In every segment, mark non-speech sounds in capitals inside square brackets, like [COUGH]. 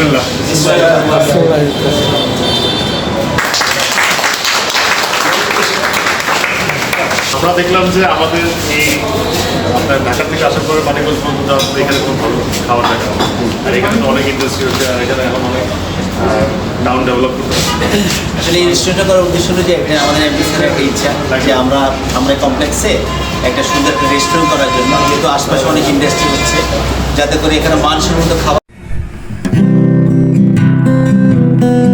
বিসমিল্লাহ আমরা দেখলাম যে আমাদের এই আপনার ঢাকা থেকে আসার পরে মানিকগঞ্জ পর্যন্ত আসলে এখানে খুব ভালো খাওয়ার দেখা আর এখানে তো অনেক ইন্ডাস্ট্রি হচ্ছে আর এখানে এখন অনেক টাউন ডেভেলপ করতে আসলে এই রেস্টুরেন্টটা করার উদ্দেশ্য হলো যে আমাদের একটা ইচ্ছা যে আমরা আমরা কমপ্লেক্সে একটা সুন্দর একটা রেস্টুরেন্ট করার জন্য যেহেতু আশপাশে অনেক ইন্ডাস্ট্রি হচ্ছে যাতে করে এখানে মানসম্মত খাবার বিসমিল্লাহ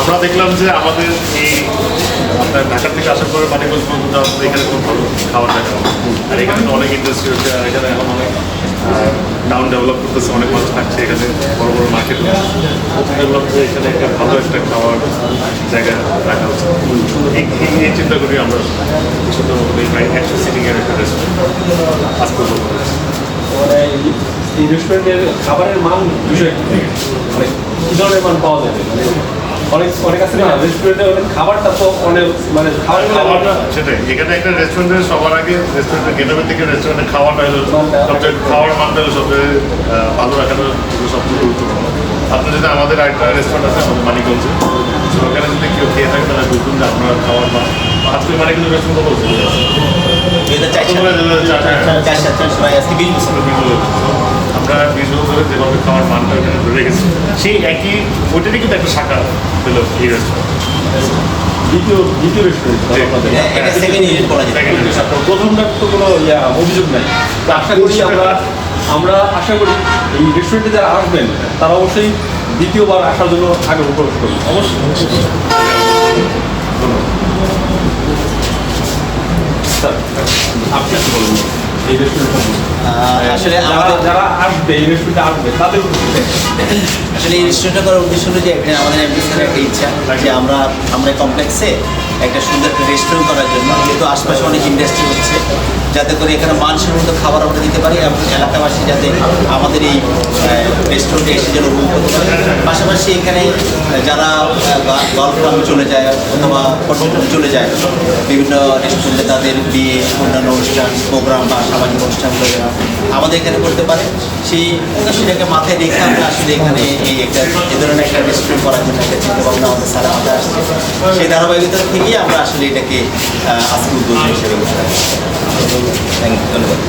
আমরা দেখলাম যে আমাদের এই আপনার ঢাকা থেকে আসার পরে মানিকগঞ্জ পর্যন্ত আসলে এখানে খুব ভালো খাওয়ার দেখা আর এখানে তো অনেক ইন্ডাস্ট্রি হচ্ছে আর এখানে এখন অনেক টাউন ডেভেলপ করতেছে, অনেক মানুষ থাকছে এখানে, বড় বড় মার্কেট ডেভেলপ করে এখানে একটা ভালো একটা খাওয়ার জায়গা রাখা হচ্ছে। এই চিন্তা করি আমরা ছোট প্রায় একশো সিটিং এর একটা রেস্টুরেন্ট বলব। মানে এই- রেস্টুরেন্টের খাবারের মান থেকে। মানে কি ধরনের মান পাওয়া যাবে? মানে মানে এখানে একটা সবার আগে রেস্টুরেন্টের থেকে আপনি যদি আমাদের আরেকটা রেস্টুরেন্ট আছে, আমাদের মানিকগঞ্জে ওখানে যদি কেউ খেয়ে থাকে তাহলে বুঝবেন যে আপনার খাওয়ার মান। আজকে বলছি দুই হাজার চার সালে চার সাত চার সময় আজকে বিশ বছর আমরা বিশ বছর ধরে যেভাবে খাওয়ার মানটা ওখানে ধরে সেই একই ওইটারই কিন্তু একটা শাখা হলো এই রেস্টুরেন্ট দ্বিতীয় দ্বিতীয় Second unit। তো প্রথমটার তো কোনো ইয়া, অভিযোগ নাই। তো আশা করি আমরা আমরা আশা করি এই রেস্টুরেন্টে যারা আসবেন তারা অবশ্যই দ্বিতীয়বার আসার জন্য আগ্রহ প্রকাশ করবেন। অবশ্যই। স্যার আপনাকে কি আহ, আসলে যারা যারা আসবে এই রেস্টুরেন্টে আসবে তাদের আসলে এই রেস্টুরেন্টটা করার উদ্দেশ্য হলো যে এটা আমাদের একটা ইচ্ছা যে আমরা আমরা কমপ্লেক্সে একটা সুন্দর রেস্টুরেন্ট করার জন্য যেহেতু আশপাশে অনেক ইন্ডাস্ট্রি হচ্ছে যাতে করে এখানে মানুষের মতো খাবার আমরা দিতে পারি এবং এলাকাবাসী যাতে আমাদের এই রেস্টুরেন্টে এসে যেন উপভোগ করতে পারে। পাশাপাশি এখানে যারা ক্লাবে চলে যায় অথবা পর্যটন চলে যায় বিভিন্ন রেস্টুরেন্টে তাদের বিয়ে অন্যান্য অনুষ্ঠান প্রোগ্রাম বা সামাজিক অনুষ্ঠানগুলো আমাদের এখানে করতে পারে, সেই সেটাকে মাথায় রেখে আমরা আসলে এখানে এই একটা, এ ধরনের একটা রেস্টুরেন্ট করার জন্য একটা চিন্তাভাবনা আমাদের সারা মাথায় আসছে। সেই ধারাবাহিকতা থেকেই আমরা আসলে এটাকে আজকে উদ্বোধন হিসেবে ঘোষণা ধন্যবাদ।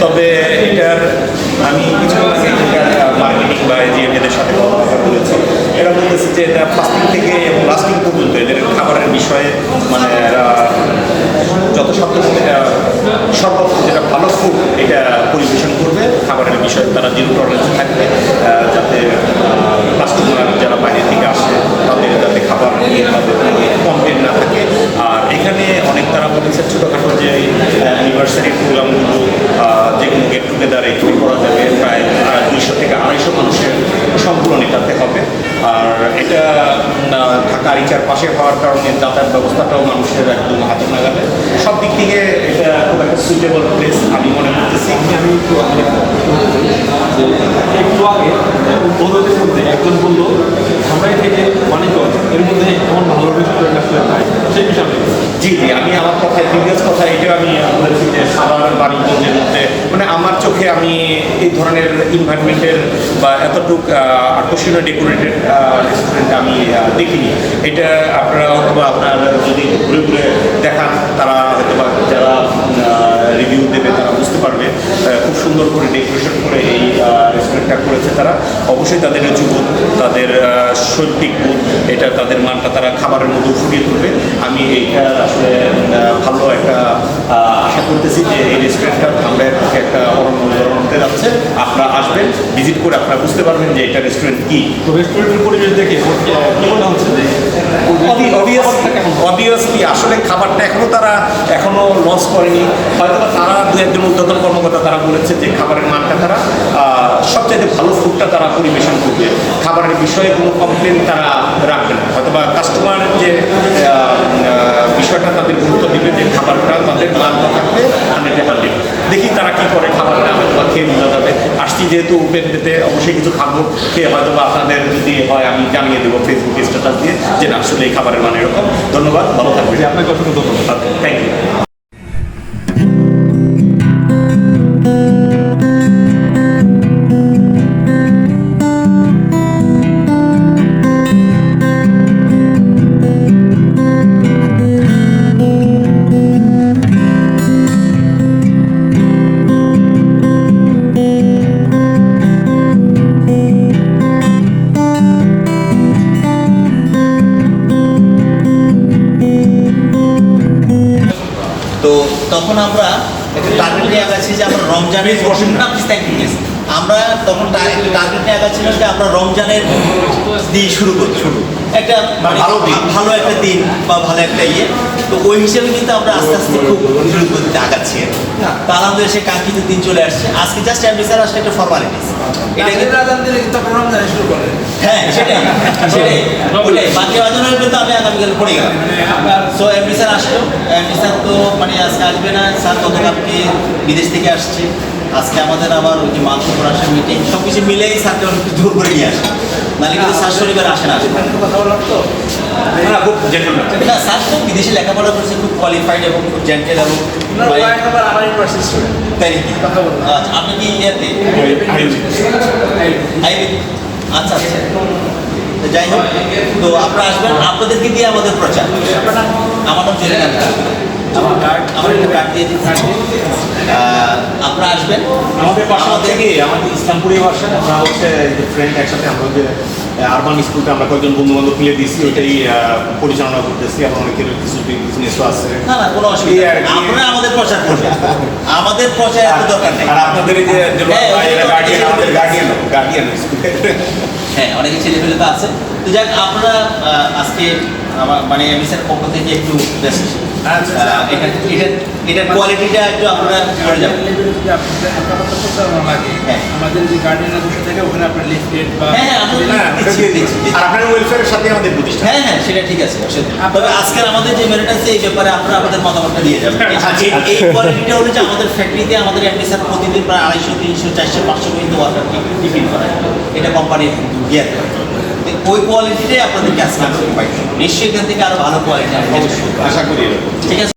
তবে এটার আমি কিছু মার্কেটিং বা যে এদের সাথে কথা বলেছি, এরা বলতেছে যে এটা ফাস্টিং থেকে এবং লাস্টিং পর্যন্ত এদের খাবারের বিষয়ে মানে এরা যত সাধ্য এটা সর্বোচ্চ যেটা ভালো ফুড এটা পরিবেশন করবে, খাবারের বিষয়ে তারা জিরো টলারেন্স থাকবে আহ, যাতে কাস্টমার যারা বাইরে থেকে আসে তাদের যাতে খাবার নিয়ে তাদের কমপ্লেন না থাকে আর এখানে অনেক তারা বলেছে ছোটোখাটো যে অ্যানিভার্সারি প্রোগ্রামগুলো আহ, যেগুলো গেট টুগেদার এখানে করা যাবে প্রায় দুইশো থেকে আড়াইশো মানুষের সম্পূর্ণ এটাতে হবে আর এটা আহ, রিচার পাশে হওয়ার কারণে যাতায়াত ব্যবস্থাটাও মানুষের একদম হাতে নাগালে। সব দিক থেকে এটা খুব একটা সুইটেবল প্লেস আমি মনে করতেছি। আমি একটু আমাদের একটু আগে উদ্বোধকের মধ্যে একজন বলল ধামরাই থেকে মানিকগঞ্জ এর মধ্যে এমন ভালো রেস্টুরেন্ট আসলে নাই। সেই বিষয়ে জি জি আমি আমার কথায় প্রিভিয়াস কথা এটা আমি যে সাধারণ বাণিজ্যের মধ্যে মানে আমার চোখে আমি এই ধরনের ইনভায়রনমেন্টের বা এতটুক আহ, আকর্ষণীয় ডেকোরেটেড রেস্টুরেন্ট আমি দেখিনি। এটা আপনারা অথবা আপনার যদি ঘুরে ঘুরে দেখান, তারা হয়তো বা যারা রিভিউ দেবে, তারা বুঝতে পারবে খুব সুন্দর করে ডেকোরেশন করে এই রেস্টুরেন্টটা করেছে তারা। অবশ্যই তাদের যুবক তাদের শৈল্পিক বোধ, এটা তাদের মানটা তারা খাবারের মধ্যে ফুটিয়ে তুলবে। আমি এইটা আসলে ভালো একটা আশা করতেছি যে এই রেস্টুরেন্টটা আমরা একটা অরণ্য উদাহরণ যাচ্ছে। আপনারা আসবেন ভিজিট করে আপনারা বুঝতে পারবেন যে এটা রেস্টুরেন্ট কি। তো রেস্টুরেন্টের পরিবেশ দেখে কি মনে হচ্ছে যে অবভিয়াসলি আসলে খাবারটা এখনও তারা এখনও লস করেনি। হয়তো তারা দু একজন উদ্যোতন কর্মকর্তা তারা বলেছে যে খাবারের মানটা তারা সবচেয়ে ভালো ফুডটা তারা পরিবেশন করবে। খাবারের বিষয়ে কোনো কমপ্লেন তারা রাখবে না। হয়তো বা কাস্টমার যে আহ, আহ, বিষয়টা তাদের গুরুত্ব দিবে যে খাবারটা তাদের মানটা থাকবে হান্ড্রেডে হান্ড্রেড দেখি তারা কি করে খাবারটা হয়তো বা খেয়ে বোঝা যাবে আসছি যেহেতু ওপেন পেতে অবশ্যই কিছু খাব খেয়ে হয়তো বা আপনাদের যদি হয় আমি জানিয়ে দেবো ফেসবুক স্ট্যাটাস দিয়ে যে না আসলে এই খাবারের মানে এরকম। ধন্যবাদ ভালো থাকবে যে আপনাকে অসংখ্য ধন্যবাদ। থ্যাংক ইউ না প্লিজ থ্যাংক ইউ আমরা তখন টার্গেট নিয়ে আগাচ্ছিলাম যে আমরা রমজানের দিয়ে শুরু করি শুরু। একটা মানে ভালো ভালো একটা দিন বা ভালো একটা ইয়ে। তো ওই হিসেবে কিন্তু আমরা আস্তে আস্তে খুব শুরু করতে আগাচ্ছি তো আলহামদুলিল্লাহ সে কাঙ্ক্ষিত দিন চলে আসছে। আজকে জাস্ট অ্যাম্বিসার আসলে একটা ফর্মালিটিস এটা কিন্তু হ্যাঁ সেটাই সেটাই। [LAUGHS] ওটাই। বাকি কিন্তু আমি আগামীকাল পড়ে গেলাম। সো এমডি স্যার আসলো। এমডি তো মানে আজকে আসবে না। স্যার গতকালকে বিদেশ থেকে আসছে। আজকে আমাদের আবার ওই যে মাংস পড়াশোনা মিটিং সব কিছু মিলেই স্যারকে অনেক জোর করে নিয়ে আসে। নাহলে কিন্তু স্যার শনিবার আসে না না স্যার তো বিদেশে লেখাপড়া করছে খুব কোয়ালিফাইড এবং খুব জেন্টেল এবং তাই নাকি? আচ্ছা, আপনি কি ইয়েতে আইবি আচ্ছা আচ্ছা। তো যাই হোক তো আপনারা আসবেন আপনাদেরকে দিয়ে আমাদের প্রচার? আমার নাম জেনে আমার কার্ড আমার একটা কার্ড দিয়ে আপনারা আসবেন। আমাদের পাশে থেকে আমাদের ইসলামপুরি ভাষা আমরা হচ্ছে ফ্রেন্ড একসাথে আমরা যে আরবান স্কুলতে আমরা কয়েকজন বন্ধু বান্ধব মিলে দিয়েছি ওইটাই পরিচালনা করতেছি। এবং অনেকের কিছু বিজনেসও আছে। না না কোনো অসুবিধা। আপনারা আমাদের প্রচার করবেন। আমাদের প্রচার এত দরকার নেই। আর আপনাদের এই যে হ্যাঁ, গার্ডিয়ান আমাদের গার্ডিয়ান গার্ডিয়ান হ্যাঁ অনেকে ছেলে পেলে তো আছে। তো যাক আপনারা আজকে আমার মানে এমএসের পক্ষ থেকে একটু এটা এটার কোয়ালিটিটা একটু আপনারা করে যাবেন। হ্যাঁ। আমাদের যে গার্ডেনের বসে থাকে ওখানে আপনার লিফটেড বা হ্যাঁ হ্যাঁ। আর আপনার ওয়েলফেয়ারের সাথে আমাদের হ্যাঁ হ্যাঁ সেটা ঠিক আছে তবে আমাদের যে আছে এই ব্যাপারে আপনারা আমাদের মতামতটা দিয়ে যাবেন। আচ্ছা, এই- এই কোয়ালিটিটা হলো যে আমাদের ফ্যাক্টরিতে আমাদের এমএসআর প্রতিদিন প্রায় আড়াইশো তিনশো চারশো পাঁচশো পর্যন্ত ওয়ার্কার টিফিন করা এটা কোম্পানির ওই কোয়ালিটিটাই আপনাদেরকে আজকে করব নিশ্চয়ই এখান থেকে আরও ভালো কোয়ালিটি আশা করি ঠিক আছে?